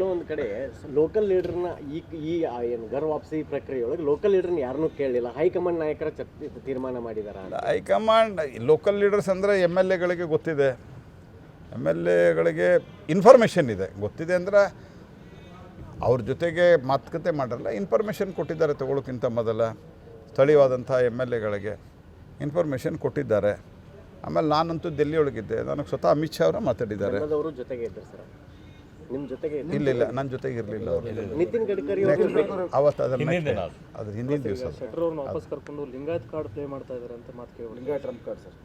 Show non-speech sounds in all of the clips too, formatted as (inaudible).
ಎಲ್ಲೋ ಒಂದು ಕಡೆ ಲೋಕಲ್ ಲೀಡರ್ನ ಈ ಈ ಏನು ಗರ್ ವಾಪಸಿ ಪ್ರಕ್ರಿಯೆಯೊಳಗೆ ಲೋಕಲ್ ಲೀಡರ್ನ ಯಾರನ್ನೂ ಕೇಳಲಿಲ್ಲ ಹೈಕಮಾಂಡ್ ನಾಯಕರ ಚರ್ಚೆ ತೀರ್ಮಾನ ಮಾಡಿದಾರ ಹೈಕಮಾಂಡ್ ಲೋಕಲ್ ಲೀಡರ್ಸ್ ಅಂದರೆ ಎಂ ಎಲ್ ಎಗಳಿಗೆ ಗೊತ್ತಿದೆ. ಎಂ ಎಲ್ ಎಗಳಿಗೆ ಇನ್ಫಾರ್ಮೇಷನ್ ಇದೆ. ಗೊತ್ತಿದೆ ಅಂದರೆ ಅವ್ರ ಜೊತೆಗೆ ಮಾತುಕತೆ ಮಾಡಿರಲ್ಲ ಇನ್ಫಾರ್ಮೇಷನ್ ಕೊಟ್ಟಿದ್ದಾರೆ ತಗೊಳ್ಳೋಕ್ಕಿಂತ ಮೊದಲ. ಸ್ಥಳೀಯವಾದಂಥ ಎಂ ಎಲ್ ಎಗಳಿಗೆ ಇನ್ಫಾರ್ಮೇಷನ್ ಕೊಟ್ಟಿದ್ದಾರೆ. ಆಮೇಲೆ ನಾನಂತೂ ದೆಲ್ಲಿ ಒಳಗಿದ್ದೆ ನನಗೆ ಸ್ವತಃ ಅಮಿತ್ ಶಾ ಅವರ ಮಾತಾಡಿದ್ದಾರೆ. ಅವರು ಜೊತೆಗೆ ಇದ್ದರು ಸರ್ ನಿಮ್ಮ ಜೊತೆಗೆ ಇಲ್ಲ ಇಲ್ಲ ನನ್ನ ಜೊತೆಗೆ ಇರಲಿಲ್ಲ ಅವರು. ನಿತಿನ್ ಗಡ್ಕರಿ ಅವತ್ತು ಅದರ ಅದ್ರ ಹಿಂದಿನ ದಿವಸ ಅವ್ರನ್ನ ವಾಪಸ್ ಕರ್ಕೊಂಡು ಲಿಂಗಾಯತ್ ಕಾರ್ಡ್ ಪ್ಲೇ ಮಾಡ್ತಾ ಇದ್ದಾರೆ ಅಂತ ಮಾತು ಕೇಳಿ ಲಿಂಗಾಯತ್ ಟ್ರಂಪ್ ಕಾರ್ಡ್ ಸರ್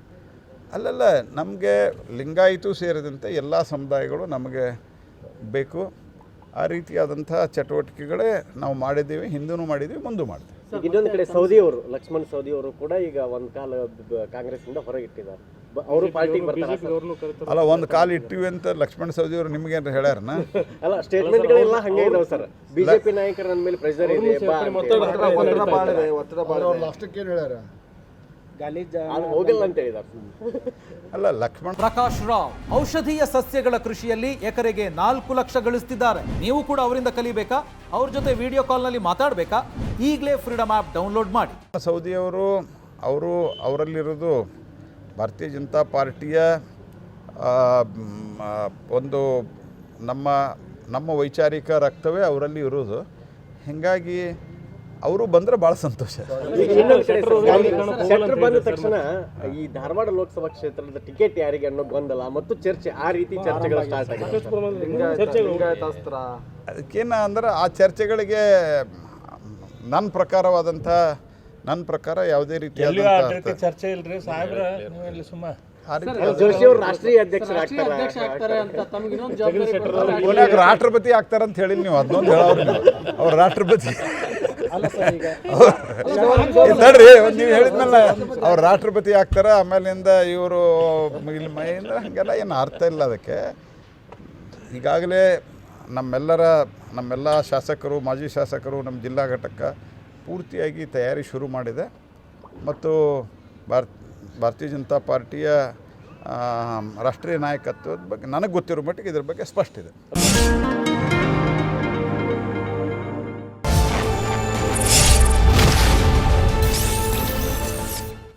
ಅಲ್ಲಲ್ಲ ನಮಗೆ ಲಿಂಗಾಯಿತು ಸೇರಿದಂತೆ ಎಲ್ಲ ಸಮುದಾಯಗಳು ನಮಗೆ ಬೇಕು. ಆ ರೀತಿಯಾದಂಥ ಚಟುವಟಿಕೆಗಳೇ ನಾವು ಮಾಡಿದ್ದೀವಿ ಹಿಂದೂ ಮಾಡಿದ್ದೀವಿ ಮುಂದೂ ಮಾಡ್ತೀವಿ ಇನ್ನೊಂದು ಕಡೆ ಸೌದಿ ಅವರು ಲಕ್ಷ್ಮಣ್ ಸೌದಿ ಅವರು ಕೂಡ ಈಗ ಒಂದು ಕಾಲ ಕಾಂಗ್ರೆಸ್ ಕಾಂಗ್ರೆಸ್ನಿಂದ ಹೊರಗಿಟ್ಟಿದ್ದಾರೆ. ಅವರು ಪಾರ್ಟಿಗೆ ಬರ್ತಾರೆ ಅಲ್ಲ ಒಂದು ಕಾಲ್ ಇಟ್ಟಿವಿ ಅಂತ ಲಕ್ಷ್ಮಣ್ ಸೌದಿ ಅವರು ನಿಮಗೇನು ಹೇಳ್ಯಾರನ? ಅಲ್ಲ ಸ್ಟೇಟ್ಮೆಂಟ್ಗಳೆಲ್ಲ ಹಂಗೆ ಇದಾವೆ ಸರ್. ಬಿಜೆಪಿ ನಾಯಕರ ಮೇಲೆ ಪ್ರೆಷರ್ ಇದೆ ಅಂತ ಹೇಳಿ. ಲಾಸ್ಟಕ್ಕೆ ಏನು ಹೇಳ್ಯಾರ? ಹೋಗಿಲ್ಲ ಅಂತ ಅಲ್ಲ ಲಕ್ಷ್ಮಣ್ ಪ್ರಕಾಶ್ ರಾವ್ ಔಷಧೀಯ ಸಸ್ಯಗಳ ಕೃಷಿಯಲ್ಲಿ ಎಕರೆಗೆ ನಾಲ್ಕು ಲಕ್ಷ ಗಳಿಸ್ತಿದ್ದಾರೆ. ನೀವು ಕೂಡ ಅವರಿಂದ ಕಲಿಬೇಕಾ? ಅವ್ರ ಜೊತೆ ವಿಡಿಯೋ ಕಾಲ್ನಲ್ಲಿ ಮಾತಾಡಬೇಕಾ? ಈಗಲೇ ಫ್ರೀಡಮ್ ಆ್ಯಪ್ ಡೌನ್ಲೋಡ್ ಮಾಡಿ. ಸೌದಿಯವರು ಅವರು ಅವರಲ್ಲಿರೋದು ಭಾರತೀಯ ಜನತಾ ಪಾರ್ಟಿಯ ಆ, ಮ್, ಆ, ಒಂದು ನಮ್ಮ ನಮ್ಮ ವೈಚಾರಿಕ ರಕ್ತವೇ ಅವರಲ್ಲಿ ಇರೋದು. ಹೀಗಾಗಿ ಅವರು ಬಂದ್ರೆ ಭಾಳ ಸಂತೋಷ. ಬಂದ ತಕ್ಷಣ ಈ ಧಾರವಾಡ ಲೋಕಸಭಾ ಕ್ಷೇತ್ರದ ಟಿಕೆಟ್ ಯಾರಿಗೆ ಅನ್ನೋ ಗೊಂದಲ ಮತ್ತು ಚರ್ಚೆ ಆ ರೀತಿ ಚರ್ಚೆಗಳು ಸ್ಟಾರ್ಟ್ ಅದಕ್ಕೇನ ಅಂದ್ರೆ ಆ ಚರ್ಚೆಗಳಿಗೆ ನನ್ನ ಪ್ರಕಾರವಾದಂಥ ನನ್ನ ಪ್ರಕಾರ ಯಾವುದೇ ರೀತಿ ಚರ್ಚೆ ಇಲ್ರಿ. ಸಾಹೇಬ್ರ ನೀವು ಇಲ್ಲಿ ಸುಮ್ಮ. ರಾಷ್ಟ್ರೀಯ ರಾಷ್ಟ್ರಪತಿ ಆಗ್ತಾರಂತ ಹೇಳಿಲ್ಲ ನೀವು ಅದನ್ನೊಂದು ಹೇಳೋರು ಅವ್ರ ರಾಷ್ಟ್ರಪತಿ. ತಡ್ರಿ ಒಂದು (laughs) ನೀವು ಹೇಳಿದ್ಮೇಲೆ ಅವ್ರು ರಾಷ್ಟ್ರಪತಿ ಆಗ್ತಾರೆ ಆಮೇಲಿಂದ ಇವರು ಇಲ್ಲಿ ಮೈಯಿಂದ ಹಂಗೆಲ್ಲ ಏನು ಅರ್ಥ ಇಲ್ಲ ಅದಕ್ಕೆ. ಈಗಾಗಲೇ ನಮ್ಮೆಲ್ಲರ ನಮ್ಮೆಲ್ಲ ಶಾಸಕರು ಮಾಜಿ ಶಾಸಕರು ನಮ್ಮ ಜಿಲ್ಲಾ ಘಟಕ ಪೂರ್ತಿಯಾಗಿ ತಯಾರಿ ಶುರು ಮಾಡಿದೆ. ಮತ್ತು ಭಾರತ್ ಭಾರತೀಯ ಜನತಾ ಪಾರ್ಟಿಯ ರಾಷ್ಟ್ರೀಯ ನಾಯಕತ್ವದ ಬಗ್ಗೆ ನನಗೆ ಗೊತ್ತಿರೋ ಮಟ್ಟಿಗೆ ಇದ್ರ ಬಗ್ಗೆ ಸ್ಪಷ್ಟ ಇದೆ.